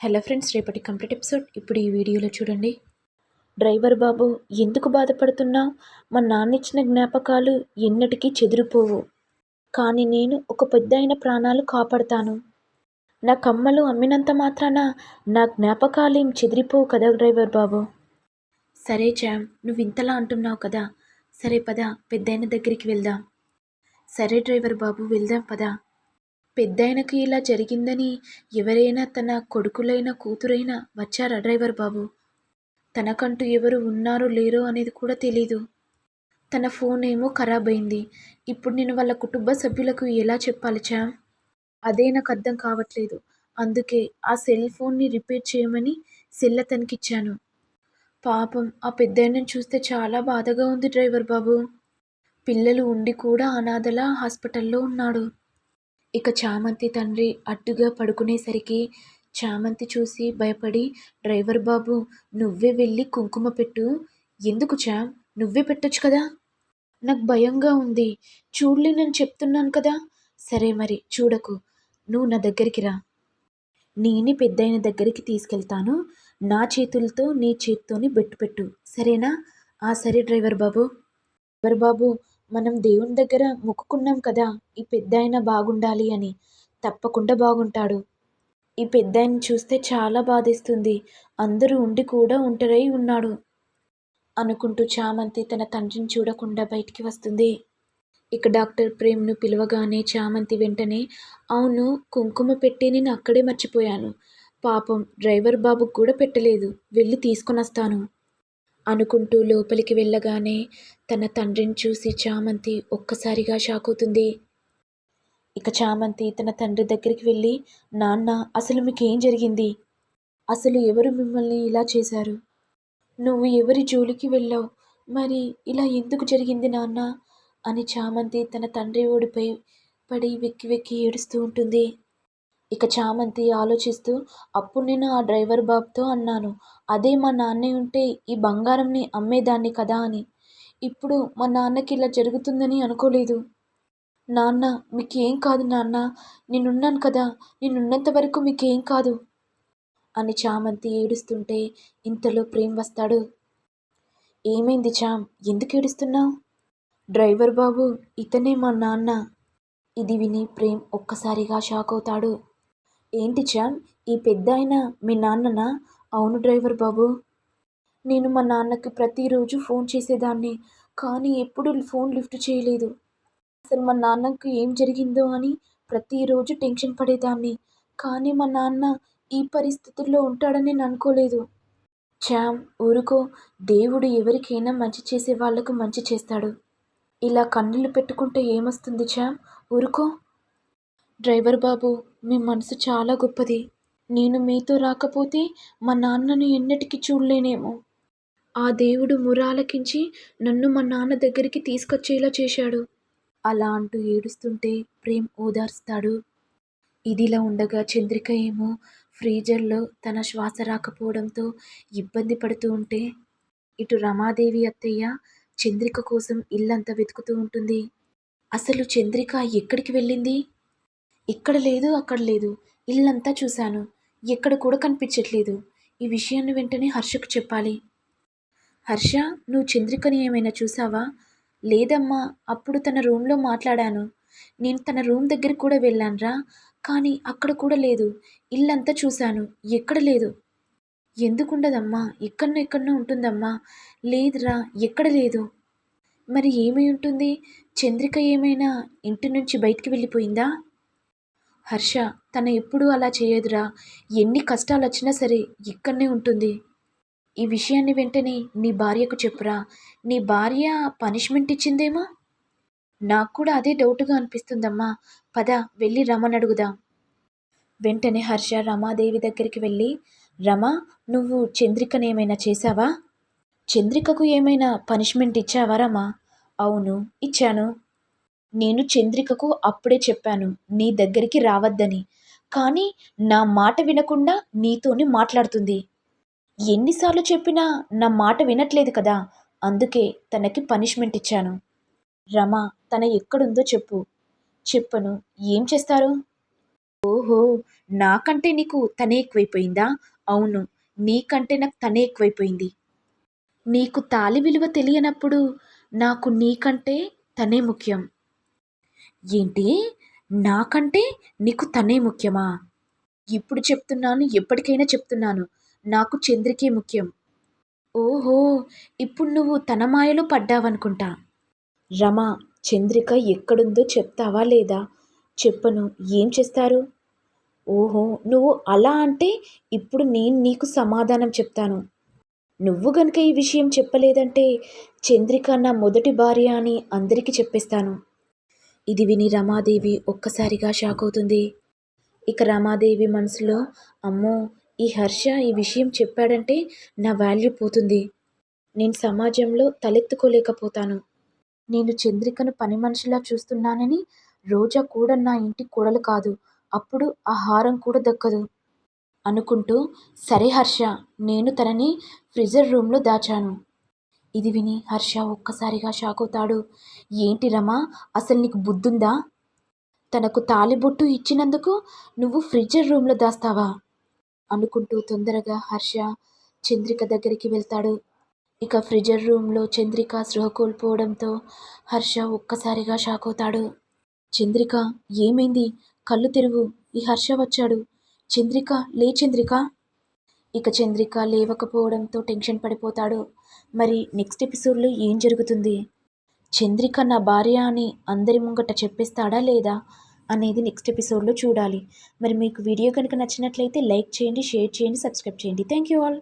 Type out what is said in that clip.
Hello friends రేపటి complete episode. ఇప్పుడు ఈ వీడియోలో చూడండి. డ్రైవర్ బాబు ఎందుకు బాధపడుతున్నావు మా నాన్న ఇచ్చిన జ్ఞాపకాలు ఎన్నటికీ చెదిరిపోవు. కానీ నేను ఒక పెద్ద అయిన ప్రాణాలు కాపాడుతాను. నా కమ్మలు అమ్మినంత మాత్రాన నా జ్ఞాపకాలు ఏం చెదిరిపోవు కదా డ్రైవర్ బాబు? సరే జామ్ నువ్వు ఇంతలా అంటున్నావు కదా. సరే పద పెద్దయిన దగ్గరికి వెళ్దాం. సరే డ్రైవర్ బాబు వెళ్దాం పదా. పెద్దాయనకి ఇలా జరిగిందని ఎవరైనా తన కొడుకులైన కూతురైనా వచ్చారా డ్రైవర్ బాబు? తనకంటూ ఎవరు ఉన్నారో లేరో అనేది కూడా తెలీదు. తన ఫోన్ ఏమో ఖరాబ్ అయింది. ఇప్పుడు నేను వాళ్ళ కుటుంబ సభ్యులకు ఎలా చెప్పాలి చామ్ అదే నాకు అర్థం కావట్లేదు. అందుకే ఆ సెల్ ఫోన్ని రిపేర్ చేయమని సెల్ అతనికిచ్చాను. పాపం ఆ పెద్దాయనని చూస్తే చాలా బాధగా ఉంది డ్రైవర్ బాబు. పిల్లలు ఉండి కూడా అనాథలా హాస్పిటల్లో ఉన్నాడు. ఇక చామంతి తండ్రి అడ్డుగా పడుకునేసరికి చామంతి చూసి భయపడి డ్రైవర్ బాబు నువ్వే వెళ్ళి కుంకుమ పెట్టు. ఎందుకు చామ్ నువ్వే పెట్టొచ్చు కదా? నాకు భయంగా ఉంది. చూడలేనని చెప్తున్నాను కదా. సరే మరి చూడకు. నువ్వు నా దగ్గరికి రా. నేనే పెద్దయిన దగ్గరికి తీసుకెళ్తాను. నా చేతులతో నీ చేతితోని బెట్టు పెట్టు. సరేనా? ఆ సరే డ్రైవర్ బాబు. డ్రైవర్ బాబు మనం దేవుని దగ్గర మొక్కుకున్నాం కదా ఈ పెద్దాయన బాగుండాలి అని. తప్పకుండా బాగుంటాడు. ఈ పెద్దాయన్ని చూస్తే చాలా బాధేస్తుంది. అందరూ ఉండి కూడా ఒంటరై ఉన్నాడు. అనుకుంటూ చామంతి తన తండ్రిని చూడకుండా బయటికి వస్తుంది. ఇక డాక్టర్ ప్రేమ్ను పిలవగానే చామంతి వెంటనే అవును కుంకుమ పెట్టి నేను అక్కడే మర్చిపోయాను. పాపం డ్రైవర్ బాబుకు కూడా పెట్టలేదు. వెళ్ళి తీసుకొని వస్తాను అనుకుంటూ లోపలికి వెళ్ళగానే తన తండ్రిని చూసి చామంతి ఒక్కసారిగా షాక్ అవుతుంది ఇక చామంతి తన తండ్రి దగ్గరికి వెళ్ళి నాన్న అసలు మీకేం జరిగింది? అసలు ఎవరు మిమ్మల్ని ఇలా చేశారు? నువ్వు ఎవరి జోలికి వెళ్ళావు? మరి ఇలా ఎందుకు జరిగింది నాన్న? అని చామంతి తన తండ్రి ఓడిపై పడి వెక్కి వెక్కి ఏడుస్తూ ఉంటుంది. ఇక చామంతి ఆలోచిస్తూ అప్పుడు నేను ఆ డ్రైవర్ బాబుతో అన్నాను అదే మా నాన్నే ఉంటే ఈ బంగారంని అమ్మేదాన్ని కదా అని. ఇప్పుడు మా నాన్నకి ఇలా జరుగుతుందని అనుకోలేదు. నాన్న మీకేం కాదు నాన్న నేనున్నాను కదా నేనున్నంత వరకు మీకేం కాదు అని చామంతి ఏడుస్తుంటే ఇంతలో ప్రేమ్ వస్తాడు. ఏమైంది చామ్ ఎందుకు ఏడుస్తున్నావు? డ్రైవర్ బాబు ఇతనే మా నాన్న. ఇది విని ప్రేమ్ ఒక్కసారిగా షాక్ అవుతాడు. ఏంటి చామ్ ఈ పెద్ద ఆయన మీ నాన్ననా? అవును డ్రైవర్ బాబు. నేను మా నాన్నకి ప్రతిరోజు ఫోన్ చేసేదాన్ని కానీ ఎప్పుడు ఫోన్ లిఫ్ట్ చేయలేదు. అసలు మా నాన్నకు ఏం జరిగిందో అని ప్రతిరోజు టెన్షన్ పడేదాన్ని కానీ మా నాన్న ఈ పరిస్థితుల్లో ఉంటాడని నేను అనుకోలేదు. చామ్ ఊరుకో. దేవుడు ఎవరికైనా మంచి చేసే వాళ్ళకు మంచి చేస్తాడు. ఇలా కన్నులు పెట్టుకుంటే ఏమొస్తుంది చామ్ ఊరుకో. డ్రైవర్ బాబు మీ మనసు చాలా గొప్పది. నేను మీతో రాకపోతే మా నాన్నను ఎన్నటికీ చూడలేనేమో. ఆ దేవుడు మురాలకించి నన్ను మా నాన్న దగ్గరికి తీసుకొచ్చేలా చేశాడు. అలా అంటూ ఏడుస్తుంటే ప్రేమ్ ఓదార్స్తాడు. ఇదిలా ఉండగా చంద్రిక ఏమో ఫ్రీజర్లో తన శ్వాస రాకపోవడంతో ఇబ్బంది పడుతూ ఉంటే ఇటు రమాదేవి అత్తయ్య చంద్రిక కోసం ఇల్లంతా వెతుకుతూ ఉంటుంది. అసలు చంద్రిక ఎక్కడికి వెళ్ళింది? ఇక్కడ లేదు అక్కడ లేదు. ఇల్లంతా చూశాను. ఎక్కడ కూడా కనిపించట్లేదు. ఈ విషయాన్ని వెంటనే హర్షకు చెప్పాలి. హర్ష నువ్వు చంద్రికని ఏమైనా చూసావా లేదమ్మా అప్పుడు తన రూమ్లో మాట్లాడాను. నేను తన రూమ్ దగ్గర కూడా వెళ్ళానురా కానీ అక్కడ కూడా లేదు. ఇల్లంతా చూశాను. ఎక్కడ లేదు? ఎందుకుండదమ్మా? ఎక్కడనో ఎక్కడనో ఉంటుందమ్మా. లేదురా ఎక్కడ లేదు. మరి ఏమై ఉంటుంది? చంద్రిక ఏమైనా ఇంటి నుంచి బయటికి వెళ్ళిపోయిందా? హర్ష తను ఎప్పుడూ అలా చేయదురా. ఎన్ని కష్టాలు వచ్చినా సరే ఇక్కడనే ఉంటుంది. ఈ విషయాన్ని వెంటనే నీ భార్యకు చెప్పురా. నీ భార్య పనిష్మెంట్ ఇచ్చిందేమో? నాకు కూడా అదే డౌట్గా అనిపిస్తుందమ్మా. పద వెళ్ళి రమని అడుగుదాం. వెంటనే హర్ష రమాదేవి దగ్గరికి వెళ్ళి రమ నువ్వు చంద్రికను ఏమైనా చేశావా? చంద్రికకు ఏమైనా పనిష్మెంట్ ఇచ్చావా రమా? అవును ఇచ్చాను. నేను చంద్రికకు అప్పుడే చెప్పాను నీ దగ్గరికి రావద్దని. కానీ నా మాట వినకుండా నీతోని మాట్లాడుతుంది. ఎన్నిసార్లు చెప్పినా నా మాట వినట్లేదు కదా అందుకే తనకి పనిష్మెంట్ ఇచ్చాను. రమ తన ఎక్కడుందో చెప్పు. చెప్పను ఏం చేస్తారు? ఓహో నాకంటే నీకు తనే ఎక్కువైపోయిందా? అవును నీకంటే నాకు తనే ఎక్కువైపోయింది. నీకు తాలి విలువ తెలియనప్పుడు నాకు నీకంటే తనే ముఖ్యం. ఏంటి? నాకంటే నీకు తనే ముఖ్యమా? ఇప్పుడు చెప్తున్నాను ఎప్పటికైనా చెప్తున్నాను. నాకు చంద్రికే ముఖ్యం. ఓహో ఇప్పుడు నువ్వు తన మాయలో పడ్డావనుకుంటా. రమ చంద్రిక ఎక్కడుందో చెప్తావా లేదా? చెప్పను. ఏం చేస్తారు? ఓహో నువ్వు అలా అంటే ఇప్పుడు నేను నీకు సమాధానం చెప్తాను. నువ్వు గనుక ఈ విషయం చెప్పలేదంటే చంద్రిక నా మొదటి భార్య అని అందరికీ చెప్పేస్తాను. ఇది విని రమాదేవి ఒక్కసారిగా షాక్ అవుతుంది. ఇక రమాదేవి మనసులో అమ్మో ఈ హర్ష ఈ విషయం చెప్పాడంటే నా వాల్యూ పోతుంది. నేను సమాజంలో తలెత్తుకోలేకపోతాను. నేను చంద్రికను పని మనిషిలా చూస్తున్నానని రోజా కూడా నా ఇంటి కూడలు కాదు. అప్పుడు ఆ హారం కూడా దక్కదు. అనుకుంటూ సరే హర్ష నేను తనని ఫ్రిజర్ రూమ్లో దాచాను. ఇది విని హర్ష ఒక్కసారిగా షాక్ అవుతాడు ఏంటి రమా? అసలు నీకు బుద్ధుందా? తనకు తాలిబొట్టు ఇచ్చినందుకు నువ్వు ఫ్రిడ్జర్ రూమ్లో దాస్తావా? అనుకుంటూ తొందరగా హర్ష చంద్రిక దగ్గరికి వెళ్తాడు. ఇక ఫ్రిడ్జర్ రూమ్లో చంద్రిక సృహ కోల్పోవడంతో హర్ష ఒక్కసారిగా షాక్ అవుతాడు చంద్రిక ఏమైంది? కళ్ళు తెరువు. ఈ హర్ష వచ్చాడు. చంద్రిక లే చంద్రిక! ఇక చంద్రిక లేవకపోవడంతో టెన్షన్ పడిపోతాడు. మరి నెక్స్ట్ ఎపిసోడ్లో ఏం జరుగుతుంది? చంద్రిక నా భార్య అని అందరి ముంగట చెప్పేస్తాడా లేదా అనేది నెక్స్ట్ ఎపిసోడ్లో చూడాలి. మరి మీకు వీడియో కనుక నచ్చినట్లయితే లైక్ చేయండి షేర్ చేయండి సబ్స్క్రైబ్ చేయండి. Thank you all.